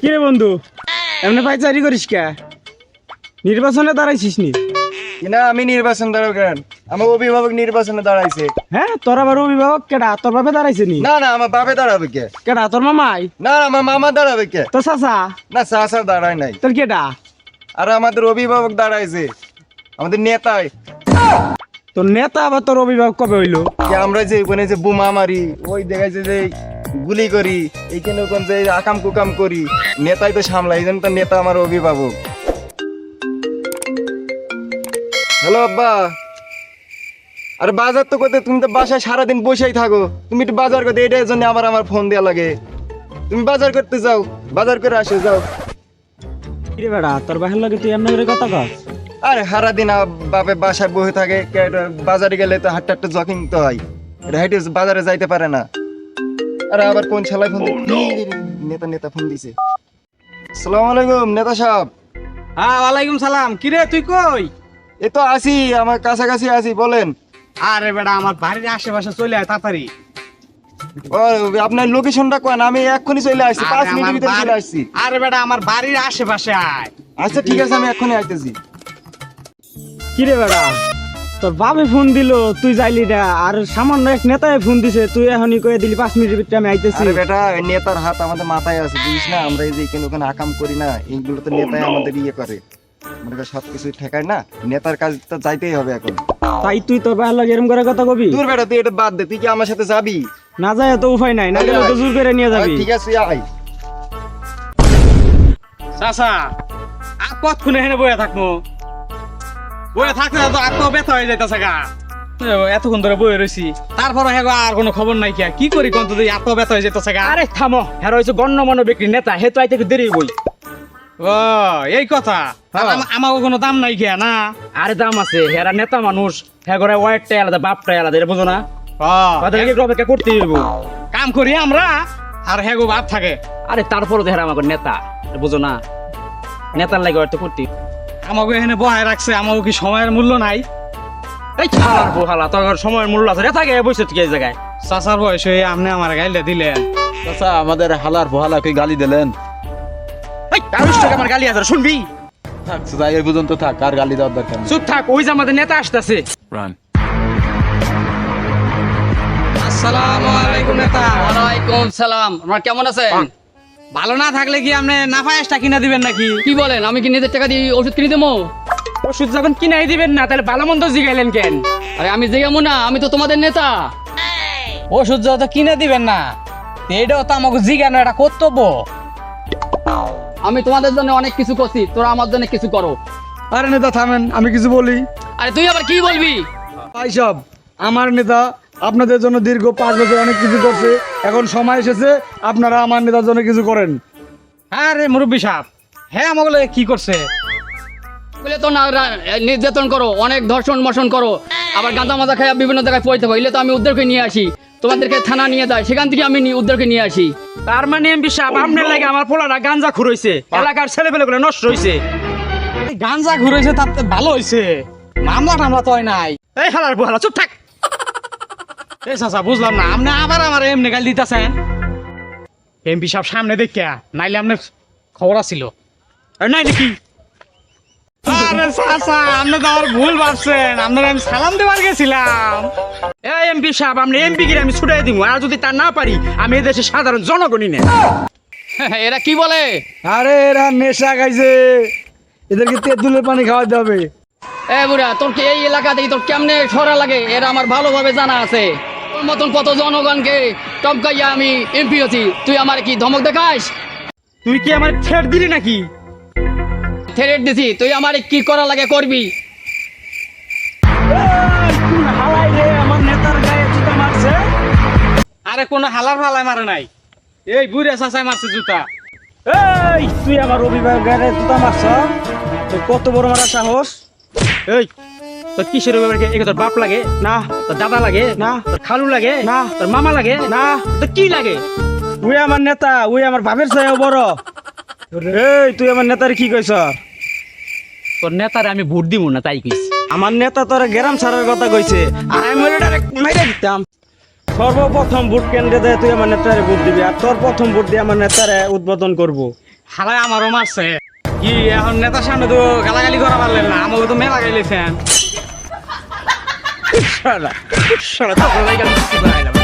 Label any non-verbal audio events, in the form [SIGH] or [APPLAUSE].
কি রে বন্ধু? এমনি পাইচারি করিস কে? নির্বাচনে দাঁড়াইছিস নি? কিনা আমি নির্বাচন কেন? আমার অভিভাবক নির্বাচনে দাঁড়াইছে। হ্যাঁ তোর আবার অভিভাবক কেডা? তোর বাপে দাঁড়াইছে নি? না না আমার বাপে দাঁড়াবে কে? কেডা তোর মামাই? না না আমার মামা দাঁড়াবে কে? তোর চাচা? না চাষা দাঁড়ায় নাই। তোর কেডা? আর আমাদের অভিভাবক দাঁড়াইছে। আমাদের নেতায় তোর নেতা আবার তোর অভিভাবক কবে হইল? যে আমরা যে ওখানে যে বোমা মারি ওই দেখাইছে যে গুলি করি এইখানে ওখানে যে আকাম কুকাম করি নেতাই তো সামলাই এই তো নেতা আমার অভিভাবক। হ্যালো আব্বা। আরে বাজার তো করতে তুমি তো বাসায় সারাদিন বসেই থাকো। তুমি একটু বাজার করতে এটার জন্য আবার আমার ফোন দেওয়া লাগে। তুমি বাজার করতে যাও বাজার করে আসে যাও। রে বেড়া তোর বাহির লাগে তুই এমনি করে কথা কস? আরে সারাদিন বাপে বাসায় বসে থাকে বাজারে গেলে তো হাটটা হাটটা জকিং তো হয়। হাইটে বাজারে যাইতে পারে না। আরে আবার কোন ছেলাই ফোন নেতা নেতা ফোন দিছে। আসসালামু আলাইকুম নেতা সাহেব। হ্যাঁ ওয়ালাইকুম সালাম। কি রে তুই কই? এই তো আসি আমার কাছাকাছি আসি বলেন। আরে বেড়া আমার বাড়ির আশেপাশে চলে আয় তাড়াতাড়ি। ও আপনার লোকেশনটা কোন? আমি এক্ষুনি চলে আসছি পাঁচ মিনিটের ভিতরে চলে আসছি। আরে বেটা আমার বাড়ির আশেপাশে আয়। আচ্ছা ঠিক আছে আমি এক্ষুনি আসতেছি কি রে বেটা তোর বাবে ফোন দিল তুই যাইলি না আর সামান্য এক নেতায় ফোন দিছে তুই এখনই কয়ে দিলি পাঁচ মিনিটের ভিতরে আমি আইতেছি। আরে বেটা নেতার হাত আমাদের মাথায় আছে বুঝিস না? আমরা এই যে এখানে ওখানে আকাম করি না এইগুলো তো নেতাই আমাদের ইয়ে করে। আমাদের সব কিছু ঠেকায় না? নেতার কাজ তো যাইতেই হবে এখন। তাই তুই তোর বাহির লাগে এরম করে কথা কবি? দূর বেটা তুই এটা বাদ দে তুই কি আমার সাথে যাবি? না যায় তো উপায় নাই না গেলে তো জোর করে নিয়ে যাবি। ঠিক আছে আয়। চাচা আর কতক্ষণে হেনে বয়ে থাকব? বয়ে থাকতে তো আর ব্যথা হয়ে যাইতেছে গা। এতক্ষণ ধরে রয়েছি তারপরে হ্যাঁ আর কোনো খবর নাই কিয়া কি করি তুই এত ব্যথা হয়ে যেতেছে গা। আরে থামো হ্যাঁ হয়েছে গণ্যমান্য ব্যক্তি নেতা হে তো আইতে একটু দেরি বই ও এই কথা। আমাকে কোনো দাম নাই কিয়া না? আরে দাম আছে হেরা নেতা মানুষ হ্যাঁ আলাদা আলাদা এটা বুঝো না? তাদেরকে একটু অপেক্ষা করতে কাম করি আমরা আর হ্যাঁ গো বাপ থাকে। আরে আমাকে নেতা বুঝো না? নেতার লাগে করতে আমাকে এখানে বহায় রাখছে আমাকে কি সময়ের মূল্য নাই? এই বহালা তোর সময়ের মূল্য আছে গে বসে তুই এই জায়গায়। চাচার বয়স হয়ে আপনি আমার গাইলে দিলেন। চাচা আমাদের হালার বহালাকে গালি দিলেন। এই কারুষ থেকে আমার গালি আছে শুনবি? থাক চাচা এই পর্যন্ত থাক আর গালি দেওয়ার দরকার নেই। চুপ থাক ওই যে আমাদের নেতা আসতেছে। আসসালামু আলাইকুম নেতা। ওয়ালাইকুম সালাম আপনার কেমন আছেন? ভালো না থাকলে কি আপনি নাফায়াসটা কিনে দিবেন নাকি? কি বলেন? আমি কি নিজের টাকা দিয়ে ওষুধ কিনে দেবো? ওষুধ যখন কিনাই দিবেন না তাহলে ভালো মন্দ জিগাইলেন কেন? আরে আমি জিগামো না আমি তো তোমাদের নেতা। ওষুধ যত কিনে দিবেন না এটাও তো আমাকে জিগানো এটা কর্তব্য। আমি তোমাদের জন্য অনেক কিছু করছি তোরা আমার জন্য কিছু করো। আরে নেতা থামেন আমি কিছু বলি। আরে তুই আবার কি বলবি? ভাই সব আমার নেতা আপনাদের জন্য দীর্ঘ পাঁচ বছর অনেক কিছু করছে। এখন সময় এসেছে আপনারা আমার নেতার জন্য কিছু করেন। হ্যাঁ রে মুরব্বী সাহেব হ্যাঁ আমাগুলো কি করছে? বলে তো না নির্যাতন করো অনেক ধর্ষণ মর্ষণ করো আবার গাঁদা মাজা খায় বিভিন্ন জায়গায় পড়তে পারলে তো আমি উদ্ধারকে নিয়ে আসি তোমাদেরকে থানা নিয়ে যায় সেখান থেকে আমি নি- উদ্ধারকে নিয়ে আসি। তার মানে এমপি সাহেব আপনার লাগে আমার পোলাটা গাঞ্জা খুঁড়ইছে এলাকার ছেলে পেলে গুলো নষ্ট হয়েছে গাঞ্জা ঘুরেছে তার তো ভালো হয়েছে মামলা টামলা তো হয় নাই। এই হালার বুহালা চুপ থাক। চাচা বুঝলাম না। আপনি আবার আমার এমনি গাল দিতেছেন এমপি সাহেব সামনে দেখিয়া নাইলে আপনার খবর আছিল। নাই নাকি? আরে চাচা আপনি তো আমার ভুল ভাবছেন। আপনার আমি সালাম দেওয়ার গেছিলাম। এই এমপি সাহেব আপনি এমপি গিয়ে আমি ছুটাই দিব আর যদি তা না পারি আমি এদেশের সাধারণ জনগণই নেই। [LAUGHS] এরা কি বলে? আরে এরা নেশা খাইছে। এদেরকে তেঁতুলের পানি খাওয়াতে হবে। এ বুড়া তোর কি এই এলাকা থেকে তোর কেমনে সরা লাগে? এরা আমার ভালোভাবে জানা আছে। তোর মতন কত জনগণকে টপকাইয়া আমি এমপি হচ্ছি। তুই আমার কি ধমক দেখাস? তুই কি আমার ছেড় দিলি নাকি? থ্রেট দিছি তুই আমার কি করা লাগে করবি? হালাই আরে কোন হালার ফালাই মারে নাই। এই বুড়ে চাচাই মারছে জুতা। এই তুই আমার অভিভাবক গায়ে জুতা মারছ? তোর কত বড় মারা সাহস? এই তোর কিসের একে তোর বাপ লাগে? না। তোর দাদা লাগে? না। তোর খালু লাগে? না। তোর মামা লাগে? না। তোর কি লাগে? উই আমার নেতা উই আমার বাপের চাই বড়। এই তুই আমার নেতার কি কইছ? তোর নেতারে আমি ভোট দিব না তাই কইস আমার নেতা তোর গ্রাম ছাড়ার কথা কইছে। আর আমি মেরে দিতাম। সর্বপ্রথম ভোট কেন্দ্রে দেয় তুই আমার নেতারে ভোট দিবি আর তোর প্রথম ভোট দিয়ে আমার নেতারে উদ্বোধন করব। হালাই আমারও মারছে। কি এখন নেতার সামনে তো গালাগালি করা পারলেন না আমাকে তো মেলা গাইলেছেন শালা শালা তো গালাগালি করতে পারলাম